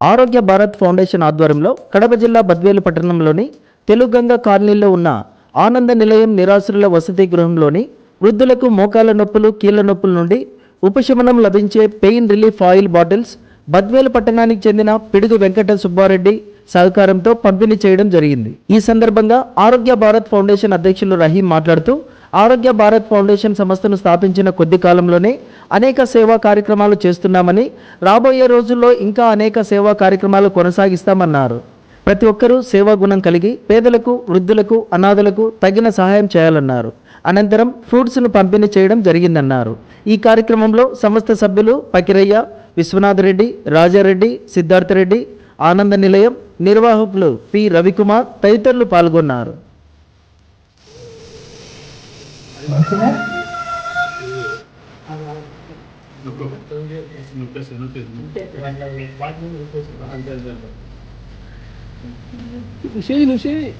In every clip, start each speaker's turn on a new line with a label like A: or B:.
A: ఆరోగ్య భారత్ ఫౌండేషన్ ఆధ్వర్యంలో కడప జిల్లా బద్వేలు పట్టణంలోని తెలుగంగ కాలనీలో ఉన్న ఆనంద నిలయం నిరాశ్రుల వసతి గృహంలోని వృద్ధులకు మోకాల నొప్పులు కీళ్ళ నొప్పుల నుండి ఉపశమనం లభించే pain relief oil bottles Badvel పట్టణానికి చెందిన పిడుగు వెంకట సుబ్బారెడ్డి సహకారంతో పంపిణీ చేయడం జరిగింది. ఈ సందర్భంగా ఆరోగ్య భారత్ ఫౌండేషన్ అధ్యక్షులు రహీం మాట్లాడుతూ ఆరోగ్య భారత్ ఫౌండేషన్ సంస్థను స్థాపించిన కొద్ది కాలంలోనే అనేక సేవా కార్యక్రమాలు చేస్తున్నామని రాబోయే రోజుల్లో ఇంకా అనేక సేవా కార్యక్రమాలు కొనసాగిస్తామన్నారు. ప్రతి ఒక్కరూ సేవా గుణం కలిగి పేదలకు వృద్ధులకు అనాథలకు తగిన సహాయం చేయాలన్నారు. అనంతరం ఫ్రూట్స్ను పంపిణీ చేయడం జరిగిందన్నారు. ఈ కార్యక్రమంలో సంస్థ సభ్యులు పకిరయ్య విశ్వనాథ్ రెడ్డి రాజారెడ్డి సిద్ధార్థ రెడ్డి ఆనంద నిలయం నిర్వాహకులు పి. రవికుమార్ తదితరులు పాల్గొన్నారు.
B: నువ్వు నువ్వు చేయి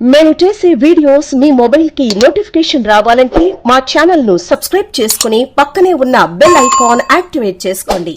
C: మేము చేసే వీడియోస్ మీ మొబైల్కి నోటిఫికేషన్ రావాలంటే మా ఛానల్ను సబ్స్క్రైబ్ చేసుకుని పక్కనే ఉన్న బెల్ ఐకాన్ యాక్టివేట్ చేసుకోండి.